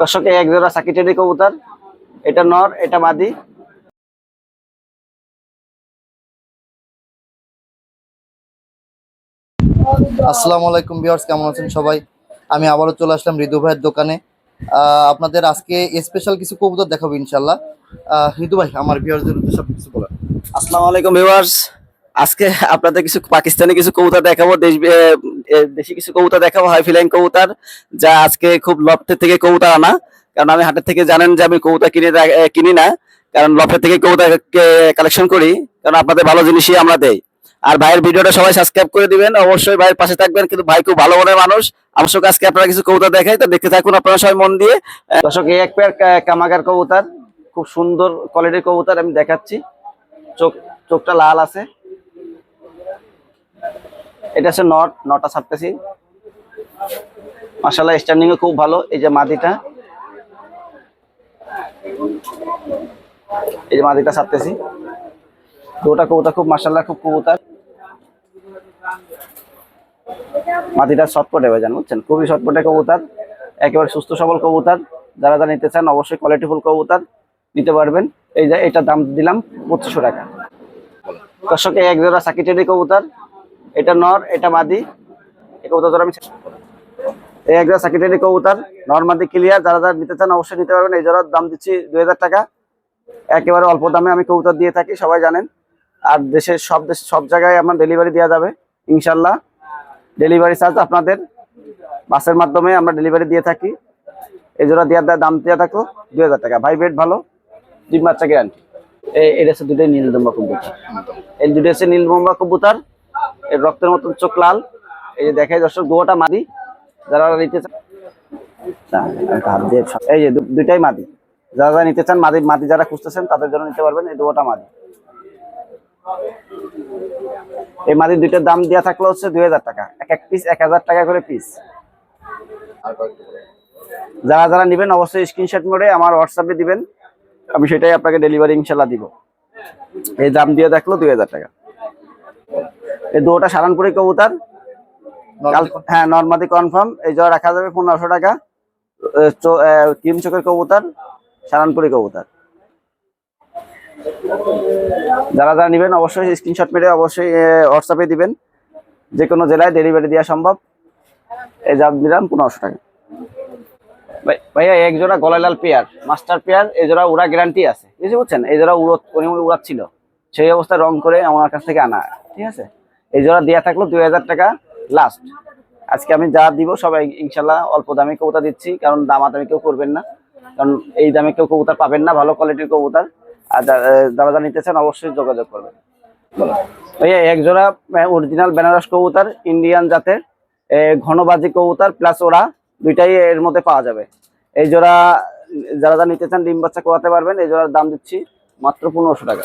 দর্শক এক জোড়া সাকিটেরি কবুতর। এটা নর এটা মাদি। আসসালামু আলাইকুম ভিউয়ার্স কেমন আছেন সবাই? আমি আবারও চলে আসলাম ঋতু ভাইয়ের দোকানে। আহ, আপনাদের আজকে স্পেশাল কিছু কবুতর দেখাবো ইনশাল্লাহ আহ, ঋতু ভাই আমার ভিউয়ার্সদের উদ্দেশ্যে সব কিছু বলেন। আসসালামু আলাইকুম ভিউয়ার্স। আজকে আপনাদের কিছু পাকিস্তানি কিছু কবুতর দেখাবো দেশ দেশি কিছু কবুতর দেখাবো, হাই ফিলাইন কবুতর, যা আজকে খুব লফটের থেকে কবুতর আনা। কারণ আমি হাটের থেকে জানেন যে আমি কবুতর কিনে কিনি না। কারণ লফটের থেকে কবুতর কালেকশন করি, কারণ আপনাদের ভালো জিনিসই আমরা দেই। আর ভাইয়ের ভিডিওটা সবাই সাবস্ক্রাইব করে দিবেন, অবশ্যই ভাইয়ের পাশে থাকবেন, কিন্তু ভাই খুব ভালো মনের মানুষ। অবশ্য আজকে আপনারা কিছু কবুতর দেখাই, তো দেখতে থাকুন আপনারা সবাই মন দিয়ে। দর্শক এক পেয়ার কামাগার কবুতর, খুব সুন্দর কোয়ালিটির কবুতর আমি দেখাচ্ছি। চোখ, চোখটা লাল আছে। এটা হচ্ছে নট নটা ছাড়তেছি। মাসাল্লাহ স্ট্যান্ডিং খুব ভালো, এই যে মাদিটা। এই যে মাদিটা ছাড়তেছি। দুটা কবুতর খুব মাসাল্লাহ খুব কবুতর। মাটিটা শর্টপটে হয়ে যান বুঝছেন? খুবই শর্টপটে কবুতর, একেবারে সুস্থ সবল কবুতর। যারা যারা নিতে চান, অবশ্যই কোয়ালিটিফুল কবুতর নিতে পারবেন। এই যে, এটা দাম দিলাম পঁচিশশো টাকা। দর্শক এক জোড়া সাকিটেরি কবুতর। এটা নর, এটা মাদি। এই কবুতর আমি এই এক জোড়া সাকিটেরি কবুতর, নর, মাদি ক্লিয়ার যারা যারা নিতে চান অবশ্যই নিতে পারবেন। এই জোড়ার দাম দিচ্ছি দুই হাজার টাকা। একেবারে অল্প দামে আমি কবুতর দিয়ে থাকি, সবাই জানেন। আর দেশের সব দেশ, সব জায়গায় আমার ডেলিভারি দেওয়া যাবে ইনশাল্লাহ ডেলিভারি চার্জ আপনাদের, বাসের মাধ্যমে আমরা ডেলিভারি দিয়ে থাকি। এই জোড়া দেওয়ার দাম দেওয়া থাকল দুই টাকা। ভাই বেড ভালো? ডিম বাচ্চা গ্যারান্টি এই এটা হচ্ছে দুটোই নীলদম্বা কবুতর। এই দুটো হচ্ছে নীলদম্বা কবুতর। এর রক্তের মতন চোখ লাল। এই যে দেখাই দর্শক দুটা মাদি যারা নিতে চান। এই যে দুইটাই মাদি। যারা যারা নিতে চান, মাদি মাদি যারা খুঁজতেছেন, তাদের জন্য নিতে পারবেন এই দুটা মাদি। এই মাদির দুইটার দাম দেওয়া থাকল হচ্ছে দুই হাজার টাকা। এক এক পিস এক হাজার টাকা করে পিস যারা যারা নেবেন, অবশ্যই স্ক্রিনশট মোডে আমার হোয়াটসঅ্যাপে দিবেন। আমি সেটাই আপনাকে ডেলিভারি ইনশাল্লাহ দিব। এই দাম দিয়ে দেখল দুই হাজার টাকা। এই দুটা সারানপুরি কবুতর। হ্যাঁ নর্মাদি কনফার্ম এই জন্য রাখা যাবে পনেরোশো টাকা। ক্রিম চোখের কবুতর সারানপুরি কবুতর। যারা যারা নেবেন অবশ্যই স্ক্রিনশট মেরে অবশ্যই হোয়াটসঅ্যাপে দিবেন। যে কোনো জেলায় ডেলিভারি দেওয়া সম্ভব। এই দাম দিলাম পনেরোশো টাকা। ভাই- ভাইয়া এক জোড়া গলায় পেয়ার মাস্টার পেয়ার এই জোড়া উড়া গ্যারান্টি আছে। বুঝতে বুঝছেন এই জোড়া উড়ো উড়াচ্ছিল। সেই অবস্থায় রং করে আমার কাছ থেকে আনা। ঠিক আছে? এই জোড়া দেওয়া থাকল দুই হাজার টাকা লাস্ট আজকে আমি যা দিব সবাই ইনশাল্লাহ অল্প দামে কবুতর দিচ্ছি, কারণ দামাদামি কেউ করবেন না। কারণ এই দামে কেউ কবুতর পাবেন না, ভালো কোয়ালিটির কবুতার। আর যা- যারা যারা নিতে চান অবশ্যই যোগাযোগ করবেন। ভাইয়া, এক জোড়া অরিজিনাল বেনারস কবুতর ইন্ডিয়ান জাতের ঘনবাজি কবুতর প্লাস ওরা, দুইটাই এর মধ্যে পাওয়া যাবে। এই জোড়া, যারা যারা নিতে চান ডিম বাচ্চা করাতে পারবেন, এই জোড়ার দাম দিচ্ছি মাত্র পনেরোশো টাকা।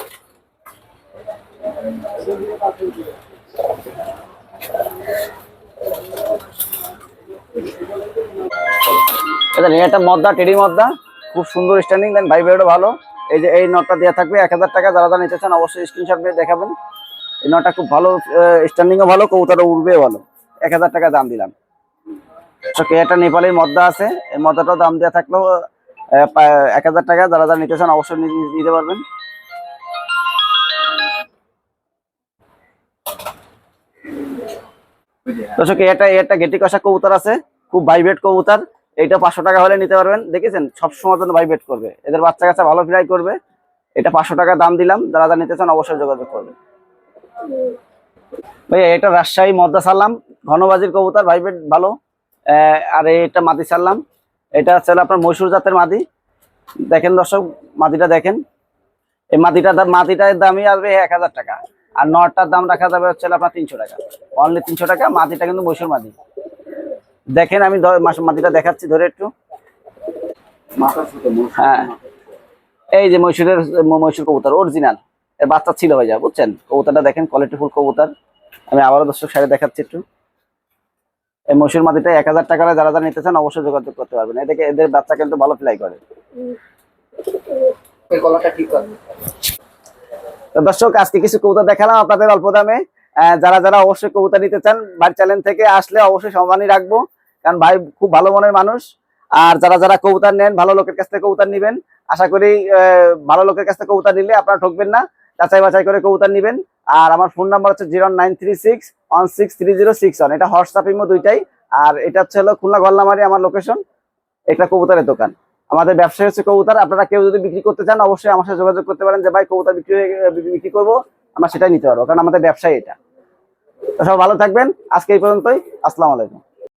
এটা মদ্দা, টেডি মদ্দা, খুব সুন্দর স্ট্যান্ডিং দেন ভাই ভাইটা ভালো। এই যে এই নটটা দেওয়া থাকবে এক হাজার টাকা যারা যারা নিতে চান অবশ্যই স্ক্রিনশট দিয়ে দেখাবেন। এই নটটা খুব ভালো স্ট্যান্ডিংও ভালো কবুতরটা উড়বে ভালো। এক হাজার টাকা দাম দিলাম। একটা নেপালের মদ্দা আছে, এই মদ্দাটাও দাম দেওয়া থাকলেও এক হাজার টাকা যারা যারা নিতে চান অবশ্যই নিতে পারবেন। দর্শক, এটা এটা গেটি কষা কবুতর আছে, খুব ভাইব্রেট কবুতর। এইটা পাঁচশো টাকা হলে নিতে পারবেন। দেখেছেন, সবসময় জন্য ভাইব্রেট করবে। এদের বাচ্চা কাচ্চা ভালো ফ্রাই করবে। এটা পাঁচশো টাকা দাম দিলাম। যারা যারা নিতে চান অবশ্যই যোগাযোগ করবে ভাইয়া, এটা রাজশাহী মদ্দা সাল্লাম। ঘনবাজির কবুতর ভাইব্রেট ভালো। আর এটা মাদি সাল্লাম। এটা হচ্ছে আপনার মৈশুর জাতের মাদি। দেখেন দর্শক, মাদিটা দেখেন। এই মাদিটার দাম মাদিটার দামই আসবে এক হাজার টাকা। আর নটার দাম রাখা যাবে হচ্ছে আপনার তিনশো টাকা। অনলি তিনশো টাকা মাটিটা কিন্তু মৈশুর মাদি। দেখেন আমি মাদিটা দেখাচ্ছি ধরে একটু। হ্যাঁ। এই যে মৈশুরের ম- মৈশুর কবুতর অরিজিনাল এর বাচ্চা ছিল ভাইয়া, বুঝছেন? কবুতরটা দেখেন কোয়ালিটি ফুল কবুতর। আমি আবারও দর্শক সাইডে দেখাচ্ছি একটু। এই মৈশুর মাদিটা এক হাজার টাকা যারা যারা নিতে চান অবশ্যই যোগাযোগ করতে পারবেন। এদিকে এদের বাচ্চা কিন্তু ভালো ফ্লাই করে। তো দর্শক, আজকে কিছু কবুতর দেখালাম আপনাদের অল্প দামে। যারা যারা অবশ্যই কবুতর নিতে চান ভাই চ্যানেল থেকে আসলে অবশ্যই সম্মানই রাখব, কারণ ভাই খুব ভালো মনের মানুষ। আর যারা যারা কবুতর নেন, ভালো লোকের কাছ থেকে কবুতর নিবেন। আশা করি ভালো লোকের কাছ থেকে কবুতর নিলে আপনারা ঠকবেন না। যাচাই বাছাই করে কবুতর নিবেন। আর আমার ফোন নাম্বার হচ্ছে zero nine three six one six three zero six one এটা হোয়াটসঅ্যাপ ইমো দুইটাই। আর এটা হচ্ছে হলো খুলনা গল্লামারি আমার লোকেশন এটা কবুতরের দোকান। আমাদের ব্যবসা হচ্ছে কবুতর। আপনারা কেউ যদি বিক্রি করতে চান, অবশ্যই আমার সাথে যোগাযোগ করতে পারেন যে, ভাই, কবুতর বিক্রি বিক্রি করব। আমরা সেটাই নিতে পারব, কারণ আমাদের ব্যবসায় এটা। সব ভালো থাকবেন। আজকে এই পর্যন্তই। আসসালামু আলাইকুম।